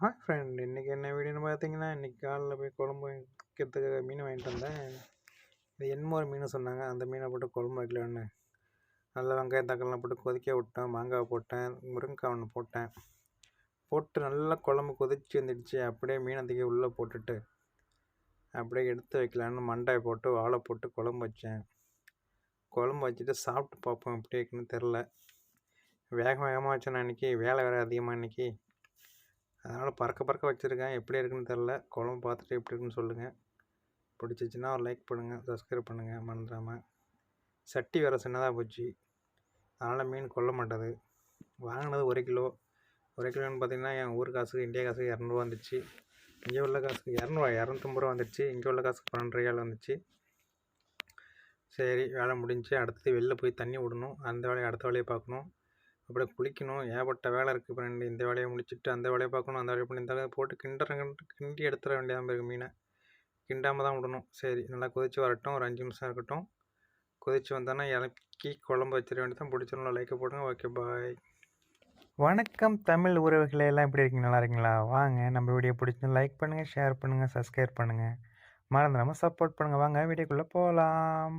Hi friend இன்றைக்கி என்ன வீடியோன்னு பார்த்தீங்கன்னா இன்றைக்கி காலையில் போய் குழம்பு வைக்கிறதுக்கு மீன் வாங்கிட்டு வந்தேன். இது என்னமோ ஒரு மீன் சொன்னாங்க? அந்த மீனை போட்டு குழம்பு வைக்கலான்னு நல்லா வெங்காயம் தக்காளிலாம் போட்டு கொதிக்க விட்டேன். மாங்காய் போட்டேன். முருங்கைக்காய் ஒன்று போட்டேன். போட்டு நல்லா குழம்பு கொதிச்சு வந்துடுச்சு. அப்படியே மீனை தூக்கி உள்ளே போட்டுட்டு அப்படியே எடுத்து வைக்கலான்னு மண்டாய் போட்டு வாழை போட்டு குழம்பு வச்சேன். குழம்பு வச்சுட்டு சாப்பிட்டு பார்ப்போம். எப்படி இருக்குன்னு தெரில வேக வேகமாக வச்சேன் அன்றைக்கி வேலை வேறு அதிகமாக இன்றைக்கி அதனால் பறக்க பறக்க வச்சுருக்கேன். எப்படி இருக்குன்னு தெரில குழம்பு பார்த்துட்டு எப்படி இருக்குன்னு சொல்லுங்கள் பிடிச்சிச்சின்னா ஒரு லைக் பண்ணுங்கள் சப்ஸ்கிரைப் பண்ணுங்கள் மறந்துடாமல் சட்டி வேறு சின்னதாக போச்சு. அதனால் மீன் கொல்ல மாட்டேது. வாங்கினது ஒரு கிலோ. ஒரு கிலோன்னு பார்த்தீங்கன்னா என் ஊர் காசுக்கு இந்தியா காசுக்கு இரநூறுவா வந்துச்சு. இங்கே உள்ள காசுக்கு இரநூறுவா இரநூத்தம்பது ரூபா வந்துச்சு. இங்கே உள்ள காசுக்கு பன்னெண்டு ரூபாய் வந்துச்சு. சரி வேலை முடிஞ்சு அடுத்தது வெளில போய் தண்ணி விடணும். அந்த வேலையை அடுத்த வேலையை பார்க்கணும். அப்படியே குளிக்கணும். ஏகப்பட்ட வேலை இருக்குது ரெண்டு இந்த வேலையை முடிச்சுட்டு அந்த வேலையை பார்க்கணும். அந்த வேலையை பண்ணி இந்த போட்டு கிண்டுற கிண்டி எடுத்துட வேண்டியதாக இருக்குது மீனை. கிண்டாமல் தான் விடணும். சரி நல்லா கொதித்து வரட்டும். ஒரு அஞ்சு நிமிஷம் இருக்கட்டும். கொதித்து வந்தோன்னா இலக்கி குழம்பு வச்சிட வேண்டியதான் பிடிச்சிடணும் லைக்கை போடுங்க. ஓகே பாய் வணக்கம் தமிழ் உறவுகளை. எல்லாம் எப்படி இருக்கீங்க? நல்லா இருக்கீங்களா? வாங்க நம்ம வீடியோ பிடிச்சி லைக் பண்ணுங்கள் ஷேர் பண்ணுங்கள் சப்ஸ்கிரைப் பண்ணுங்கள் மறந்துடாமல் சப்போர்ட் பண்ணுங்கள் வாங்க வீடியோக்குள்ளே போகலாம்